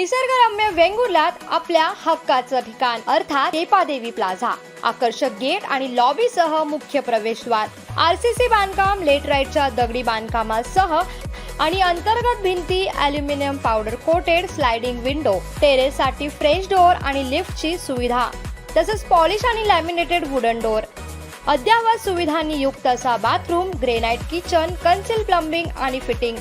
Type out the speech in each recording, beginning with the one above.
निसर्गरम्य वेंगुर्ल्यात आपल्या हक्काचं ठिकाण. अर्थात केपादेवी प्लाझा. आकर्षक गेट आणि लॉबी सह मुख्य प्रवेशद्वार. आरसीसी बांधकाम लेटराईटच्या दगडी बांधकामासह आणि अंतर्गत भिंती aluminium powder coated sliding window टेरेससाठी French door आणि लिफ्टची सुविधा. तसंच पॉलिश आणि लॅमिनेटेड वुडन डोअर अद्ययावत सुविधांनी युक्त असा bathroom granite kitchen concealed plumbing आणि फिटिंग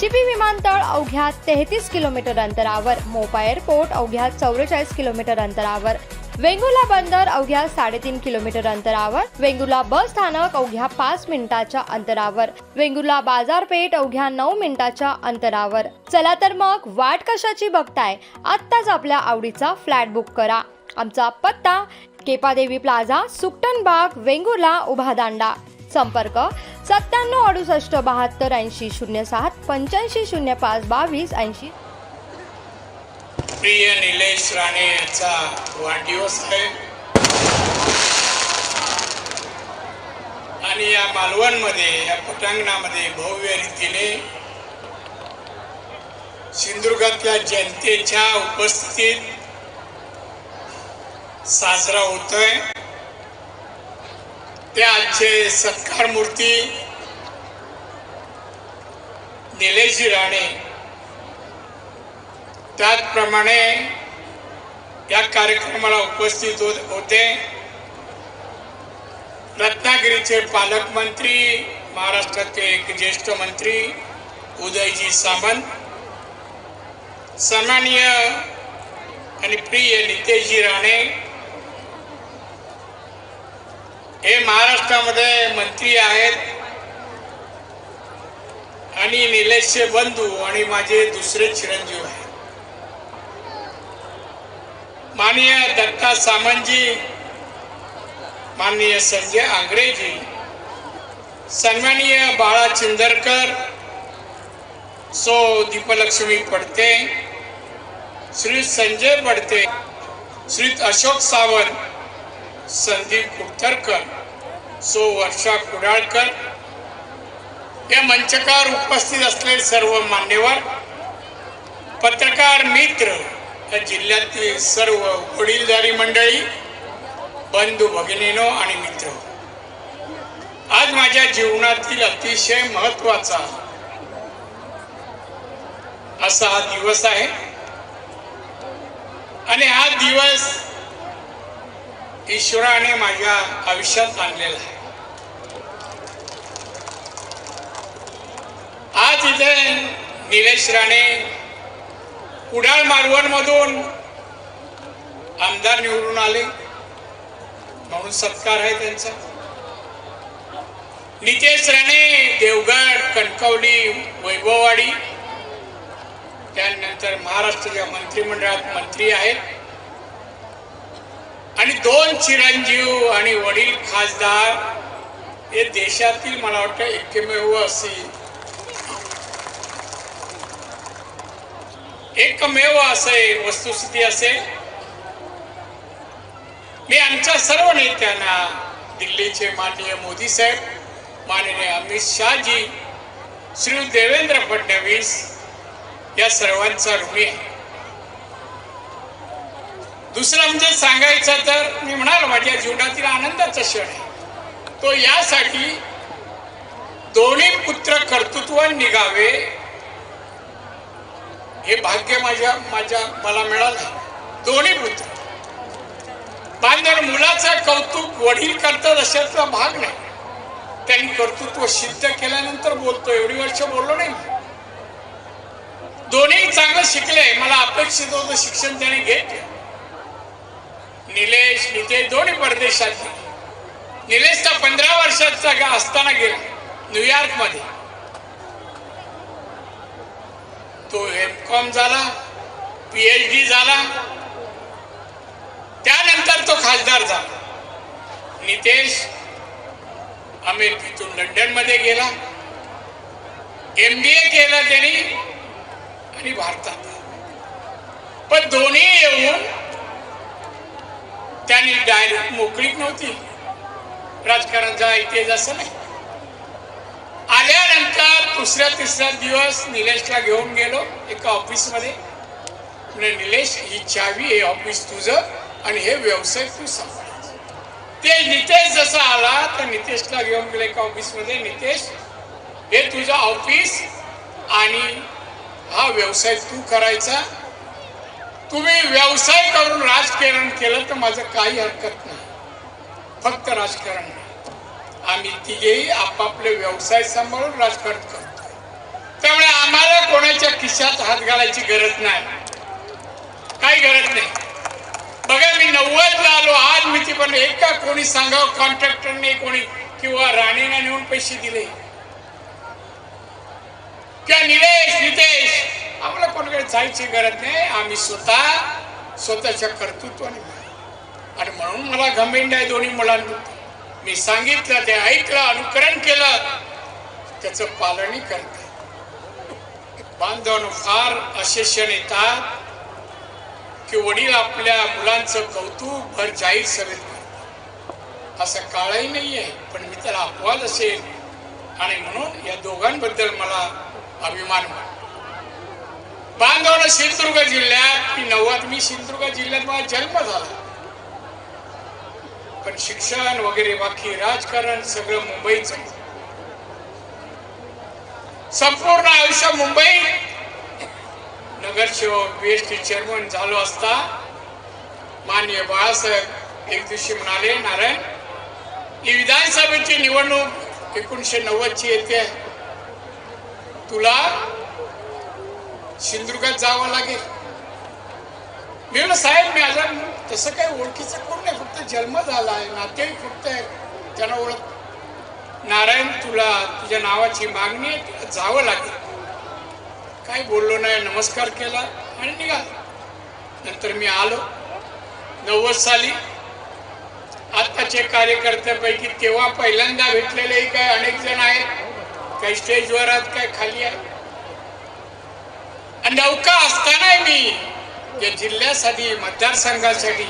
चिपी विमानतळ अवघ्या तेहतीस किलोमीटर अंतरावर मोपा एअरपोर्ट अवघ्या चौवेचाळीस किलोमीटर अंतरावर वेंगुला बंदर अवघ्या साडेतीन किलोमीटर अंतरावर वेंगुला बस स्थानक अवघ्या पाच मिनिटाच्या अंतरावर वेंगुर्ला बाजारपेठ अवघ्या नऊ मिनिटाच्या अंतरावर. चला तर मग वाट कशाची बघताय? आत्ताच आपल्या आवडीचा फ्लॅट बुक करा. आमचा पत्ता केपादेवी प्लाझा सुकटन बाग वेंगुर्ला उभा दांडा संपर्क सत्त्याण्णव अडुसष्ट बहात्तर ऐंशी शून्य सात पंच्याऐंशी शून्य पाच बावीस ऐंशी. प्रिय निलेश राणे यांचा वाढदिवस आहे. आणि या मालवणमध्ये या पटांगणामध्ये भव्य रीतीने सिंधुदुर्गातल्या जनतेच्या उपस्थितीत साजरा होतोय. ते आजचे सत्कार मूर्ती निलेशजी राणे. त्याचप्रमाणे या कार्यक्रमाला उपस्थित होत होते रत्नागिरीचे पालकमंत्री महाराष्ट्राचे एक ज्येष्ठ मंत्री उदयजी सामंत सन्माननीय आणि प्रिय नितेशजी राणे हे महाराष्ट्रामध्ये मंत्री आहेत. आणि निलेशचे बंधू आणि माझे दुसरे चिरंजीव आहेत. माननीय दत्ता सामंतजी माननीय संजय आंग्रेजी सन्माननीय बाळा चिंदरकर सो दीपलक्ष्मी पडते श्री संजय पडते श्री अशोक सावंत संदीप कुठरकर सो वर्षा कुडाळकर या मंचकावर उपस्थित असलेले सर्व मान्यवर पत्रकार मित्र या जिल्ह्यातील सर्व वडीलधारी मंडळी बंधू भगिनीनो आणि मित्र. आज माझ्या जीवनातील अतिशय महत्त्वाचा असा हा दिवस आहे. आणि हा दिवस ईश्वराने माझ्या आयुष्यात आणलेला आहे. आज इथे निलेश राणे कुडाळ मालवणमधून आमदार निवडून आले. म्हणून सत्कार आहे त्यांचा. नितेश राणे देवगड कणकवली वैभववाडी त्यानंतर महाराष्ट्राच्या मंत्रिमंडळात मंत्री आहेत. आणि दोन चिरंजीव आणि वडील खासदार हे देशातील मला वाटतं एकमेव असे. एकमेव असे वस्तुस्थिती असेल मी आमच्या सर्व नेत्यांना दिल्लीचे माननीय मोदी साहेब माननीय अमित शहाजी श्री देवेंद्र फडणवीस या सर्वांचा ऋणी आहे. दुसरं म्हणजे सांगायचं तर मी म्हणालो माझ्या जीवनातील आनंदाचा क्षण आहे. तो यासाठी दोन्ही पुत्र कर्तृत्व निघावे हे भाग्य माझ्या माझ्या मला मिळालं. दोन्ही पुत्र. बांधर मुलाचं कौतुक वडील करतात अशातला भाग नाही. त्यांनी कर्तृत्व सिद्ध केल्यानंतर बोलतो एवढी वर्ष बोललो नाही दोन्ही चांगलं शिकले मला अपेक्षित होतं शिक्षण त्याने घेतलं. निलेश नितेश दोन्ही परदेशात निलेश निलेशचा पंधरा वर्षाचा असताना गेला न्यूयॉर्कमध्ये. तो एम कॉम झाला पीएच डी झाला. त्यानंतर तो खासदार झाला. नितेश अमेरिकेतून लंडनमध्ये गेला. एम बी ए केला त्यांनी आणि भारतात. पण दोन्ही येऊन त्यांनी डायरेक्ट मोकळीक नव्हती. राजकारण जा इथे असं नाही. आल्यानंतर दुसऱ्या तिसऱ्या दिवस निलेशला घेऊन गेलो एका ऑफिसमध्ये. म्हणे निलेश ही चावी हे ऑफिस तुझं आणि हे व्यवसाय तू सांभाळायचं ते नितेश जसा आला तर नितेशला घेऊन गेले एका ऑफिसमध्ये. नितेश हे तुझं ऑफिस आणि हा व्यवसाय तू करायचा तुम्ही व्यवसाय करून राजकारण केलं तर माझं काही हरकत नाही. फक्त राजकारण नाही. आम्ही तिघेही आपापले व्यवसाय सांभाळून राजकारण करतो त्यामुळे आम्हाला कोणाच्या खिशात हात घालायची गरज नाही. काही गरज नाही. बघा मी नव्वदला आलो. आज मी ती पण एका कोणी सांगावं कॉन्ट्रॅक्टरने कोणी किंवा राणेने नेऊन पैसे दिले. किंवा निलेश नितेश कोणाकडे जायची गरज नाही. आम्ही स्वतः स्वतःच्या कर्तृत्वाने आणि म्हणून मला घमेंड आहे दोन्ही मुलांबद्दल मी सांगितलं ते ऐकलं अनुकरण केलं. त्याचं पालनही करते बांधवांनो फार अशेषण क्षण येतात की वडील आपल्या मुलांचं कौतुक भर जाहीर सभेत करतात. असं काळही नाहीये पण मी त्याला अपवाद असेल. आणि म्हणून या दोघांबद्दल मला अभिमान वाटतो. बांधवनं सिंधुदुर्ग जिल्ह्यात मी नव्वद मी सिंधुदुर्ग जिल्ह्यात माझा जन्म झाला. पण शिक्षण वगैरे बाकी राजकारण सगळं मुंबईच संपूर्ण आयुष्य मुंबईत नगरसेवक बी एस टी चेअरमन झालो असता माननीय बाळासाहेब एक दिवशी म्हणाले नारायण ही विधानसभेची निवडणूक एकोणीसशे नव्वदची येते. तुला सिंधुदुर्गात जावं लागेल. मी म्हणलं साहेब मी अजून तसं काही ओळखीचं कोण नाही. फक्त जन्म झाला आहे नातेवाईक फक्त आहे. त्यांना ओळख नारायण तुला तुझ्या नावाची मागणी आहे तुला जावं लागेल. काही बोललो नाही नमस्कार केला आणि निघालो. नंतर मी आलो. नव्वद साली आत्ताचे कार्यकर्त्यापैकी तेव्हा पहिल्यांदा भेटलेलेही काय अनेक जण आहेत. काही स्टेजवर आहेत काय खाली आहेत. नौका असताना मी. या जिल्ह्यासाठी मतदारसंघासाठी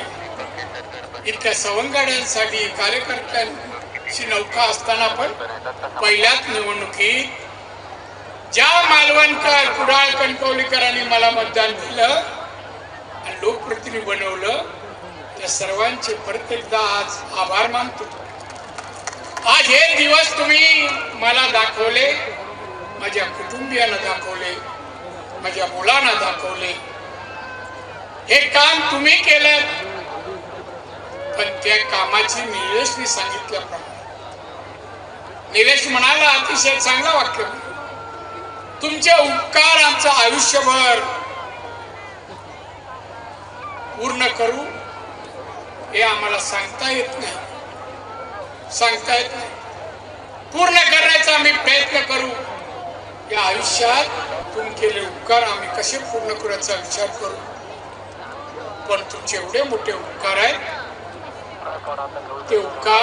इथल्या सवंगड्यांसाठी कार्यकर्त्यांची नौका असताना पण पहिल्याच निवडणुकीत ज्या मालवणकर कुडाळ कणकवलीकरांनी मला मतदान दिलं आणि लोकप्रतिनिधी बनवलं त्या सर्वांचे प्रत्येकदा आज आभार मानतो. आज हे दिवस तुम्ही मला दाखवले माझ्या कुटुंबियांना दाखवले माझ्या मुलांना दाखवले. हे काम तुम्ही केलं पण त्या कामाची निलेशनी सांगितल्याप्रमाणे निलेश म्हणाला अतिशय चांगला वाक्य तुमचे उपकार आमचं आयुष्यभर. पूर्ण करू. हे आम्हाला सांगता येत नाही. सांगता येत नाही. पूर्ण करण्याचा आम्ही प्रयत्न करू. या आयुष्यात तुम्ही केले उपकार आम्ही कसे पूर्ण करायचा विचार करू. पण तुमचे एवढे मोठे उपकार आहेत ते उपकार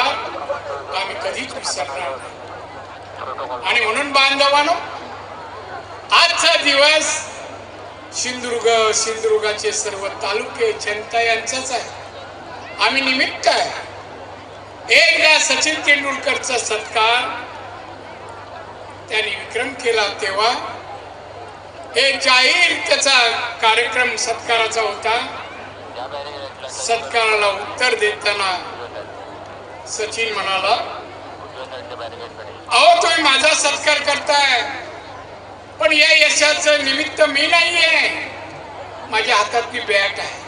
आम्ही कधीच विसरणार नाही. आणि म्हणून बांधवानो आजचा दिवस सिंधुदुर्ग सिंधुदुर्गाचे सर्व तालुके जनता यांचाच आहे. आम्ही निमित्त आहे. एकदा सचिन तेंडुलकरचा सत्कार त्यांनी विक्रम केला तेव्हा. हे जाहीर त्याचा कार्यक्रम सत्काराचा होता. सत्काराला उत्तर देताना सचिन म्हणाला अहो तुम्ही माझा सत्कार करताय पण या यशाच निमित्त मी नाहीये. माझ्या हातातली बॅट आहे.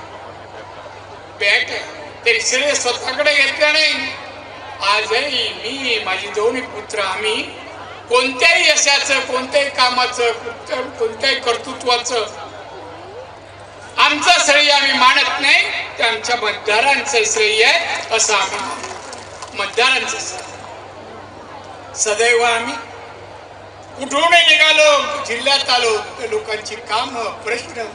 बॅट आहे. ते श्रेय स्वतःकडे घेतलं नाही आजही मी माझी दोन्ही पुत्र आम्ही कोणत्याही यशाचं कोणत्याही कामाचं कोणत्याही कर्तृत्वाचं. आमचं श्रेय आम्ही मानत नाही ते आमच्या मतदारांचं श्रेय आहे असं आम्ही मतदारांचं श्रेय. सदैव आम्ही कुठूनही निघालो? जिल्ह्यात आलो. त्या लोकांची काम प्रश्न.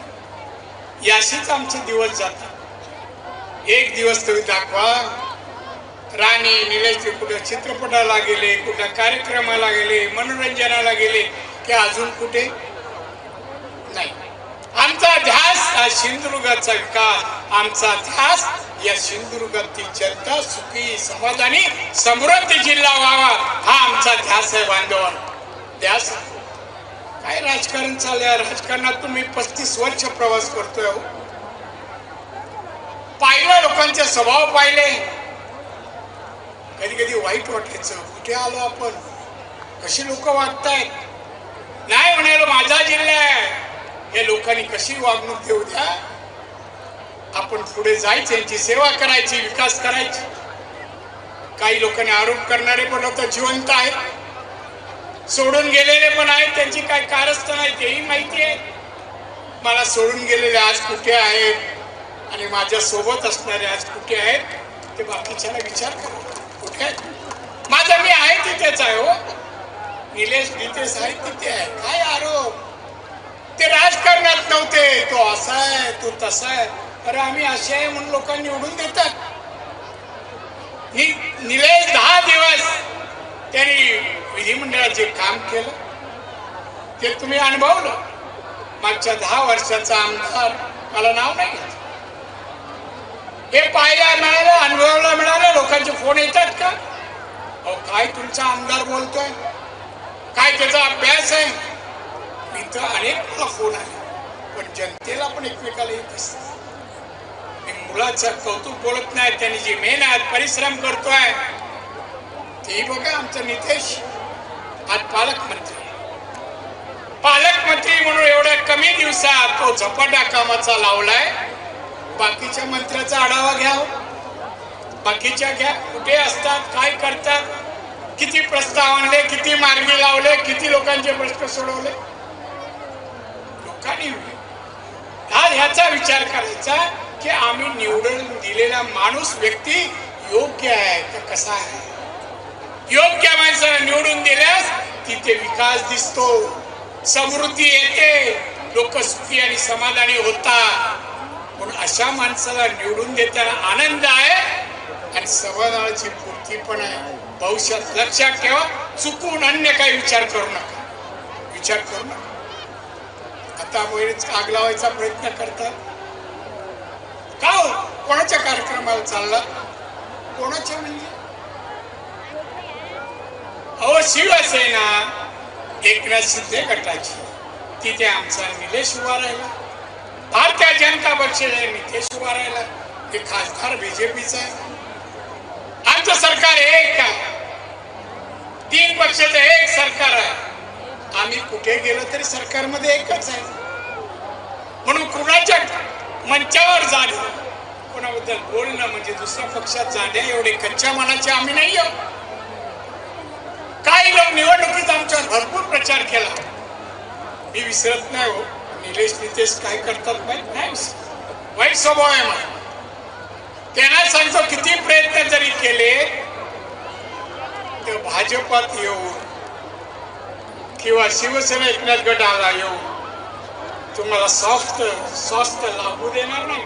याशीच आमचे दिवस जातात. एक दिवस तुम्ही दाखवा. राणी निलेश कुठं चित्रपटाला गेले कुठं कार्यक्रमाला गेले मनोरंजनाला गेले की अजून कुठे? नाही. आमचा ध्यास हा सिंधुदुर्गाचा विकास आमचा ध्यास या सिंधुदुर्गातील जनता सुखी समाधानी समृद्ध जिल्हा व्हावा हा आमचा ध्यास आहे बांधवांनो ध्यास काय राजकारण चाललंय? राजकारणात मी पस्तीस वर्ष प्रवास करतोय हो. पाहिलं लोकांचे स्वभाव पाहिले. कधी कधी वाईट वाटायचं. कुठे आलो आपण? कशी लोक वागतायत? नाही म्हणायला माझा जिल्हा आहे. या लोकांनी कशी वागणूक देऊ द्या? आपण पुढे जायचं यांची सेवा करायची विकास करायची. काही लोकांनी आरोप करणारे पण आता जिवंत आहेत. सोडून गेलेले पण आहेत त्यांची काय कारस्थान नाही तेही माहिती आहे. मला सोडून गेलेले आज कुठे आहेत? आणि माझ्या सोबत असणारे आज कुठे आहेत? ते बाकीच्याला विचार करा. कुठे माझा मी आहे तिथेच आहे हो. निलेश नितेश आहे तिथे आहे. काय आरोप? ते राजकारणात नव्हते. तो असा आहे तो तसा आहे. अरे आम्ही असे आहे म्हणून लोकांनी निवडून देतात. निलेश दहा दिवस त्यांनी विधिमंडळात जे काम केलं. ते तुम्ही अनुभवलं. मागच्या दहा वर्षाचा आमदार मला नाव नाही घेतलं. हे पाहायला मिळालं अनुभवायला मिळालं. लोकांचे फोन येतात का? अहो काय तुमचा आमदार बोलतोय? काय त्याचा अभ्यास आहे? मी तर अनेक मला फोन आले. पण जनतेला पण एकमेकाला येत असत मी मुलाचं कौतुक बोलत नाही. त्यांनी जे मेहनत परिश्रम करतोय ते बघा आमचा नितेश. आज पालकमंत्री. पालकमंत्री म्हणून एवढ्या कमी दिवसात तो झपाटा कामाचा लावलाय. बाकीच्या मंत्र्याचा आढावा घ्या हो. बाकीच्या घ्या. कुठे असतात काय करतात किती प्रस्ताव आणले किती मार्गी लावले किती लोकांचे प्रश्न सोडवले. लोकांनी आज ह्याचा विचार करायचा की आम्ही निवडून दिलेला माणूस व्यक्ती योग्य आहे का कसा आहे? योग्य माणसाला निवडून दिल्यास तिथे विकास दिसतो समृद्धी येते लोक सुखी आणि समाधानी होतात. म्हणून अशा माणसाला निवडून देताना आनंद आहे आणि समाधानाची पूर्ती पण आहे. भविष्यात लक्षात ठेवा चुकून अन्य काही विचार करू नका. विचार करू नका. आता बरेच आग लावायचा प्रयत्न करतात. का हो? कोणाच्या कार्यक्रमाला चालला? कोणाच्या म्हणजे? अहो शिवसेना एकनाथ शिंदे गटाची. तिथे आमचा निलेश उभा राहिला. भारतीय जनता पक्षाचा नितेश उभा राहिला ते खासदार बीजेपीचा आहे. आमचं सरकार एक का तीन पक्षाचं एक सरकार आहे. आम्ही कुठे गेलो तरी सरकारमध्ये एकच आहे. म्हणून कुणाच्या मंचावर जाणं कोणाबद्दल बोलणं म्हणजे दुसऱ्या पक्षात जाणे एवढे कच्च्या मनाचे आम्ही नाही आहोत. काही लोक निवडणुकीत आमच्यावर भरपूर प्रचार केला. मी विसरत नाही हो. निलेश नितेश काय करतात माहीत नाही? विसरत. वाईट स्वभाव आहे मला त्यांना सांगतो किती प्रयत्न जरी केले तर भाजपात येऊन किंवा शिवसेना एकनाथ गटाला येऊन तुम्हाला सॉफ्ट स्वस्त लागू देणार नाही.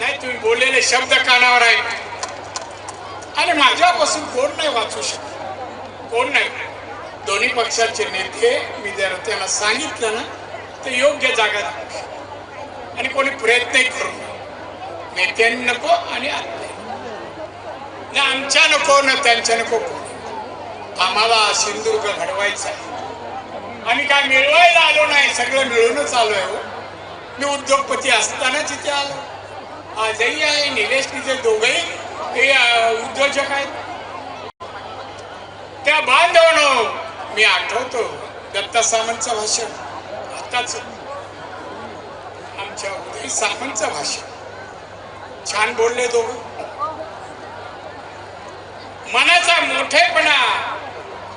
नाही तुम्ही बोललेले शब्द कानावर आहेत. आणि माझ्यापासून कोण नाही वाचू शकत? कोण नाही? दोन्ही पक्षाचे नेते मी जर त्यांना सांगितलं ना ते योग्य जागा आणि कोणी प्रयत्नही करू नेत्यांनी नको आणि ना आमच्या नको ना त्यांच्या नको आम्हाला सिंधुदुर्ग घडवायचा आहे. आम्ही काय मिळवायला आलो नाही सगळं मिळूनच आलो हो. मी उद्योगपती असतानाच इथे आलो. आजही आहे निलेश तिथे दोघही ते उद्योजक आहेत. त्या बांधवनो मी आठवतो दत्ता सामंतचं भाषण. आताच आमच्या उदय सामंतचं भाषण छान बोलले दोघं. मनाचा मोठेपणा.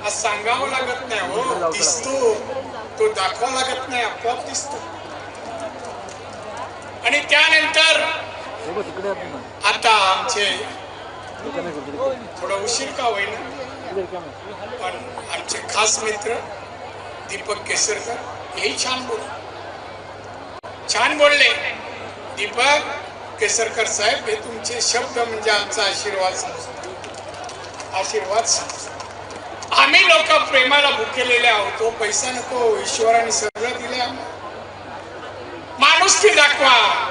हा सांगावं लागत नाही हो दिसतो. तो दाखवा लागत नाही आपोआप दिसतो. आणि त्यानंतर आता आमचे थोडा उशीर का होईल पण आमचे खास मित्र दीपक केसरकर हेही छान बोल. छान बोलले. दीपक केसरकर साहेब हे तुमचे शब्द म्हणजे आमचा आशीर्वाद समजतो. आशीर्वाद समजतो. आम्ही लोक प्रेमाला भुकेलेले आहोत पैसा नको ईश्वराने सगळं दिले माणुसकी दाखवा.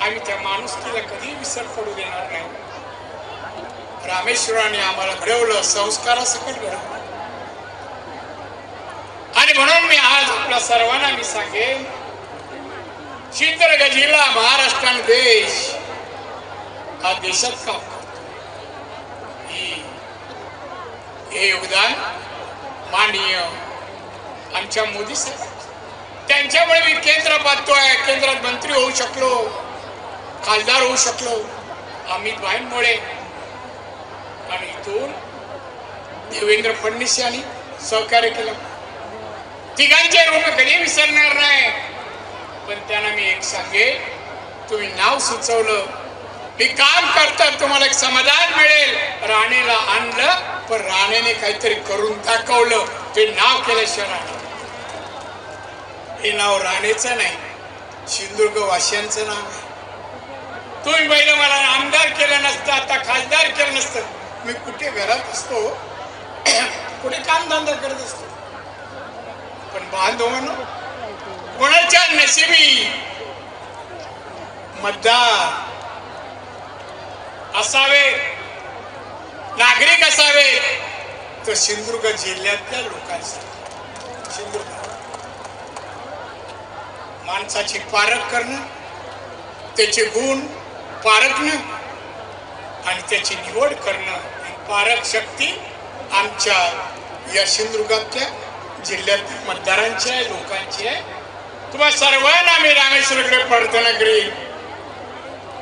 आम्ही त्या माणुसकीला कधी विसर पडू देणार नाही. रामेश्वराने आम्हाला घडवलं संस्कारासकट घडवलं. म्हणून मी आज आपल्या सर्वांना मी सांगेन चित्रग जिल्हा महाराष्ट्रान देश हा देशात काम करतो हे योगदान माननीय आमच्या मोदी साहेब त्यांच्यामुळे मी केंद्र पाहतोय केंद्रात मंत्री होऊ शकलो खासदार होऊ शकलो अमित भाईंमुळे आणि इथून देवेंद्र फडणवीस यांनी सहकार्य केलं तिघांचे रुग्ण कधी विसरणार नाही. पण त्यांना मी एक सांगेन तुम्ही नाव सुचवलं. मी काम करतात तुम्हाला एक समाधान मिळेल. राणेला आणलं पण राणेने काहीतरी करून दाखवलं. ते नाव केलं शहराने हे नाव राणेचं नाही सिंधुदुर्ग वाशियांचं नाव आहे. तुम्ही पहिले मला आमदार केलं नसतं आता खासदार केलं नसतं. मी कुठे घरात असतो? कुठे कामधंदा करत असतो? पण बांधवांनो कोणाच्या नशिबी मतदार असावे नागरिक असावे तर सिंधुदुर्ग जिल्ह्यातल्या लोकांसाठी. सिंधुदुर्ग. माणसाची पारख करणं त्याचे गुण पारखणं आणि त्याची निवड करणं ही पारख शक्ती आमच्या या सिंधुदुर्गातल्या जिल्ह्यातील मतदारांची आहे लोकांची आहे. तुम्हा सर्वांना मी रामेश्वरकडे प्रार्थना करीन.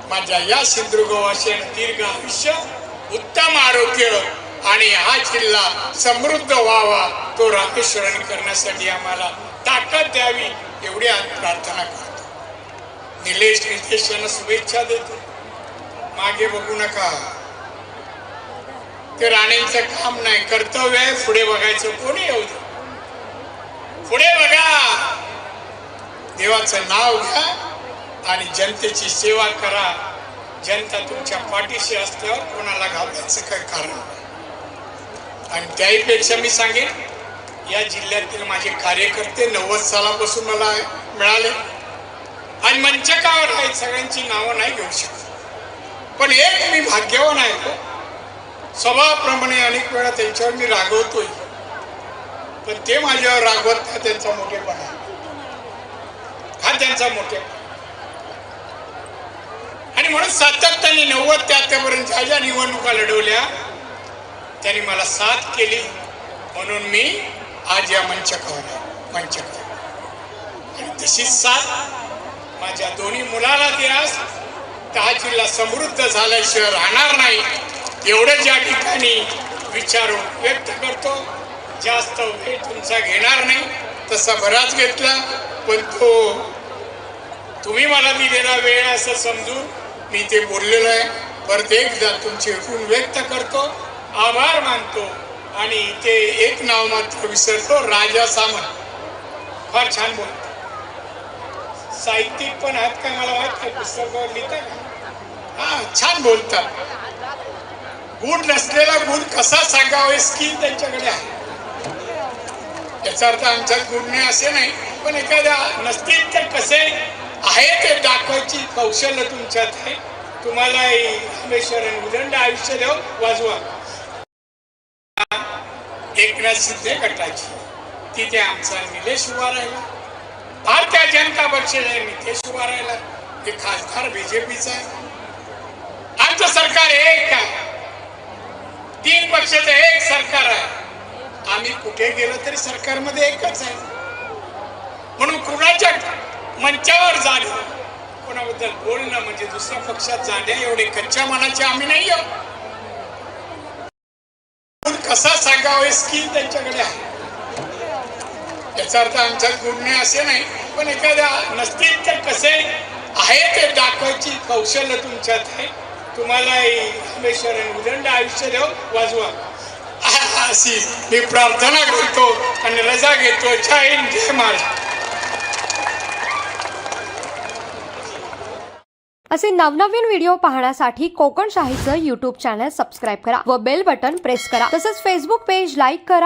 माझ्या या सिंधुदुर्गवासियांना दीर्घ आयुष्य उत्तम आरोग्य आणि हा जिल्हा समृद्ध व्हावा तो रामेश्वराने करण्यासाठी आम्हाला ताकद द्यावी एवढी आज प्रार्थना करतो. निलेश नितेश यांना शुभेच्छा देतो. मागे बघू नका. ते राणेंचं काम नाही कर्तव्य आहे पुढे बघायचं कोणी येऊ दे. पुढे बघा. देवाचं नाव घ्या आणि जनतेची सेवा करा. जनता तुमच्या पाठीशी असल्यावर कोणाला घाबरायचं काय कारण आणि त्याहीपेक्षा मी सांगेन या जिल्ह्यातील माझे कार्यकर्ते नव्वद सालापासून मला मिळाले. आणि मंचकावर आहे सगळ्यांची नावं नाही घेऊ शकत. पण एक मी भाग्यवान आहे. हो. स्वभावाप्रमाणे अनेक वेळा त्यांच्यावर मी रागवतोय. पण ते माझ्यावर रागवत हा त्यांचा मोठेपणा हा त्यांचा मोठेपणा आणि म्हणून सातत्याने नव्वद ते ज्या ज्या निवडणुका लढवल्या त्यांनी मला साथ केली. म्हणून मी आज या मंचकावर मंचक. मंचकावर आणि तशीच साथ माझ्या दोन्ही मुलाला दिलास तर हा जिल्हा समृद्ध झाल्याशिवाय राहणार नाही. एवढं ज्या ठिकाणी विचारून व्यक्त करतो जास्त वेळ तुमचा घेणार नाही तसा बराच घेतला पण तो तुम्ही मला दिलेला वेळ असं समजून मी ते बोललेलो आहे. परत एकदा तुमचे गुण व्यक्त करतो आभार मानतो आणि इथे एक नाव मात्र विसरतो राजा सामंत. फार छान बोलतो. साहित्यिक पण आहात का मला माहीत नाही पुस्तकावर लिहिता का? हा छान बोलतात. गुण नसलेला गुण कसा सांगावा की त्यांच्याकडे आहे. याचा अर्थ आमच्यात गुण नाही असे नाही पण एखाद्या नसतील तर कसे आहे ते दाखवायची कौशल्य तुमच्यात आहे. तुम्हाला रामेश्वरन उदंड आयुष्य देव वाजवा. एकनाथ शिंदे गटाची. तिथे आमचा निलेश उभा राहिला. भारतीय जनता पक्षाचे नितेश उभा राहिला. हे खासदार बीजेपीचा आहे. आमचं सरकार एक आहे. तीन पक्षाचं एक सरकार आहे. आम्ही कुठे गेलो तरी सरकारमध्ये एकच आहे. म्हणून कुणाच्या मंचावर जाणे कोणाबद्दल बोलणं म्हणजे दुसऱ्या पक्षात जाणे एवढे कच्च्या मनाचे आम्ही नाही आहोत. कसा सांगावे स्किल त्यांच्याकडे आहे. याचा अर्थ आमच्यात गुण असे नाही पण एखाद्या नसतील तर कसे आहे ते दाखवायची कौशल्य तुमच्यात आहे. तुम्हाला रामेश्वरन उदंड आयुष्य देव वाजवा. अशी मी प्रार्थना करतो आणि रजा घेतो. जय हिंद जय महाराष्ट्र असे नवनवीन व्हिडिओ पाहण्यासाठी कोकण शाहीचं युट्यूब चॅनल सबस्क्राईब करा व बेल बटन प्रेस करा. तसंच फेसबुक पेज लाईक करा.